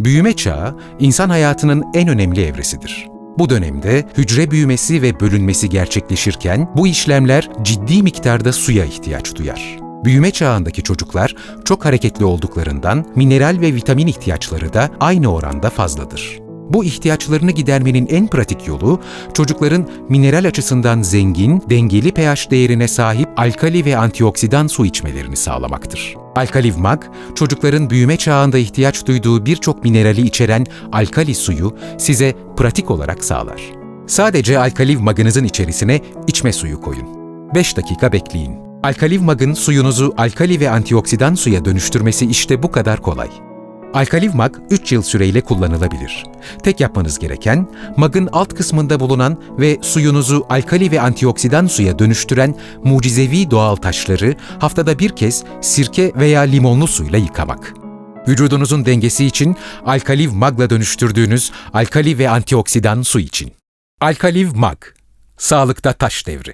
Büyüme çağı, insan hayatının en önemli evresidir. Bu dönemde hücre büyümesi ve bölünmesi gerçekleşirken bu işlemler ciddi miktarda suya ihtiyaç duyar. Büyüme çağındaki çocuklar çok hareketli olduklarından mineral ve vitamin ihtiyaçları da aynı oranda fazladır. Bu ihtiyaçlarını gidermenin en pratik yolu çocukların mineral açısından zengin, dengeli pH değerine sahip alkali ve antioksidan su içmelerini sağlamaktır. Alkaliv Mag, çocukların büyüme çağında ihtiyaç duyduğu birçok minerali içeren alkali suyu size pratik olarak sağlar. Sadece Alkaliv Mag'ınızın içerisine içme suyu koyun. 5 dakika bekleyin. Alkaliv Mag'ın suyunuzu alkali ve antioksidan suya dönüştürmesi işte bu kadar kolay. Alkaliv Mag 3 yıl süreyle kullanılabilir. Tek yapmanız gereken, magın alt kısmında bulunan ve suyunuzu alkali ve antioksidan suya dönüştüren mucizevi doğal taşları haftada bir kez sirke veya limonlu suyla yıkamak. Vücudunuzun dengesi için Alkaliv Mag'la dönüştürdüğünüz alkali ve antioksidan su için. Alkaliv Mag, sağlıkta taş devri.